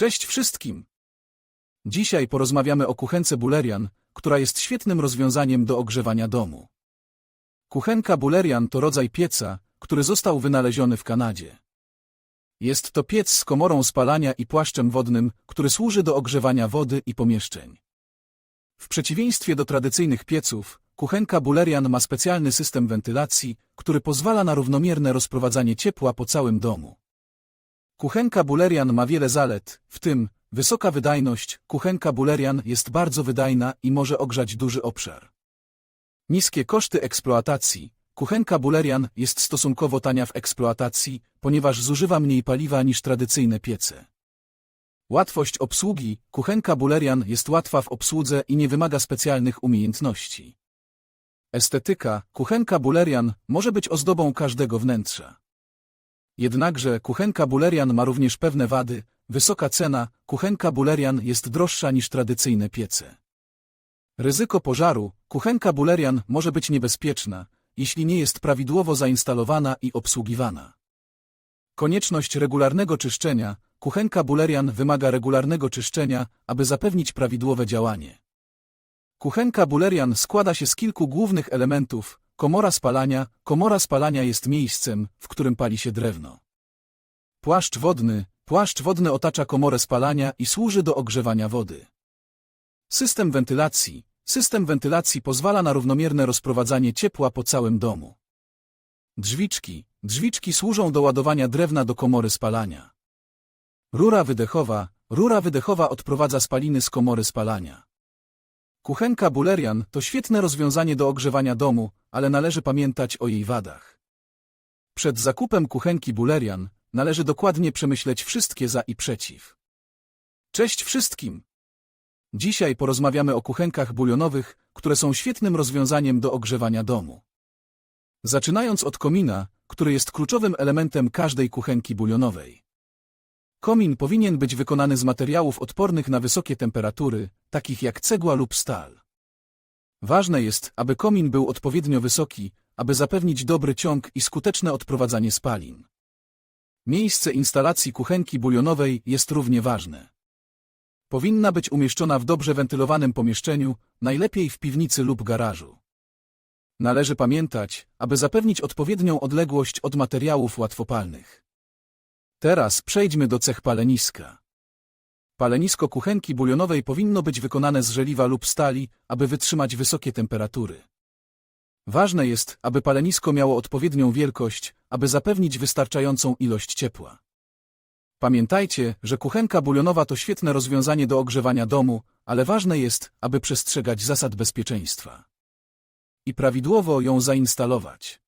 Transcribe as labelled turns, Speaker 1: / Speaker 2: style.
Speaker 1: Cześć wszystkim! Dzisiaj porozmawiamy o kuchence Bulerian, która jest świetnym rozwiązaniem do ogrzewania domu. Kuchenka Bulerian to rodzaj pieca, który został wynaleziony w Kanadzie. Jest to piec z komorą spalania i płaszczem wodnym, który służy do ogrzewania wody i pomieszczeń. W przeciwieństwie do tradycyjnych pieców, kuchenka Bulerian ma specjalny system wentylacji, który pozwala na równomierne rozprowadzanie ciepła po całym domu. Kuchenka Bulerian ma wiele zalet, w tym wysoka wydajność. Kuchenka Bulerian jest bardzo wydajna i może ogrzać duży obszar. Niskie koszty eksploatacji. Kuchenka Bulerian jest stosunkowo tania w eksploatacji, ponieważ zużywa mniej paliwa niż tradycyjne piece. Łatwość obsługi. Kuchenka Bulerian jest łatwa w obsłudze i nie wymaga specjalnych umiejętności. Estetyka. Kuchenka Bulerian może być ozdobą każdego wnętrza. Jednakże kuchenka Bulerian ma również pewne wady. Wysoka cena. Kuchenka Bulerian jest droższa niż tradycyjne piece. Ryzyko pożaru. Kuchenka Bulerian może być niebezpieczna, jeśli nie jest prawidłowo zainstalowana i obsługiwana. Konieczność regularnego czyszczenia. Kuchenka Bulerian wymaga regularnego czyszczenia, aby zapewnić prawidłowe działanie. Kuchenka Bulerian składa się z kilku głównych elementów. Komora spalania. Komora spalania jest miejscem, w którym pali się drewno. Płaszcz wodny. Płaszcz wodny otacza komorę spalania i służy do ogrzewania wody. System wentylacji. System wentylacji pozwala na równomierne rozprowadzanie ciepła po całym domu. Drzwiczki. Drzwiczki służą do ładowania drewna do komory spalania. Rura wydechowa. Rura wydechowa odprowadza spaliny z komory spalania. Kuchenka Bulerian to świetne rozwiązanie do ogrzewania domu, ale należy pamiętać o jej wadach. Przed zakupem kuchenki Bulerian należy dokładnie przemyśleć wszystkie za i przeciw. Cześć wszystkim! Dzisiaj porozmawiamy o kuchenkach bulionowych, które są świetnym rozwiązaniem do ogrzewania domu. Zaczynając od komina, który jest kluczowym elementem każdej kuchenki bulionowej. Komin powinien być wykonany z materiałów odpornych na wysokie temperatury, takich jak cegła lub stal. Ważne jest, aby komin był odpowiednio wysoki, aby zapewnić dobry ciąg i skuteczne odprowadzanie spalin. Miejsce instalacji kuchenki bulionowej jest równie ważne. Powinna być umieszczona w dobrze wentylowanym pomieszczeniu, najlepiej w piwnicy lub garażu. Należy pamiętać, aby zapewnić odpowiednią odległość od materiałów łatwopalnych. Teraz przejdźmy do cech paleniska. Palenisko kuchenki bulionowej powinno być wykonane z żeliwa lub stali, aby wytrzymać wysokie temperatury. Ważne jest, aby palenisko miało odpowiednią wielkość, aby zapewnić wystarczającą ilość ciepła. Pamiętajcie, że kuchenka bulionowa to świetne rozwiązanie do ogrzewania domu, ale ważne jest, aby przestrzegać zasad bezpieczeństwa. I prawidłowo ją zainstalować.